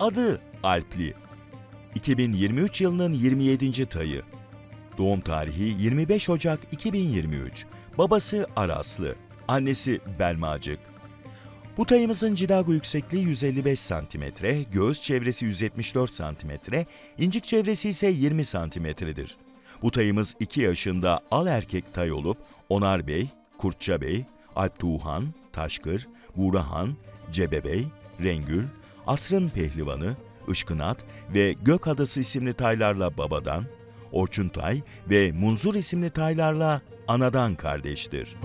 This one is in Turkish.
Adı Alpli. 2023 yılının 27. tayı. Doğum tarihi 25 Ocak 2023. Babası Araslı, annesi Belmacık. Bu tayımızın cilago yüksekliği 155 cm, göğüs çevresi 174 cm, incik çevresi ise 20 cm'dir. Bu tayımız 2 yaşında al erkek tay olup Onar Bey, Kurtça Bey, Alp Tuğhan, Taşkır, Buğrahan, Cebe Bey, Rengül, Asrın Pehlivanı, Işkınat ve Gök Adası isimli taylarla babadan, Orçun Tay ve Munzur isimli taylarla anadan kardeştir.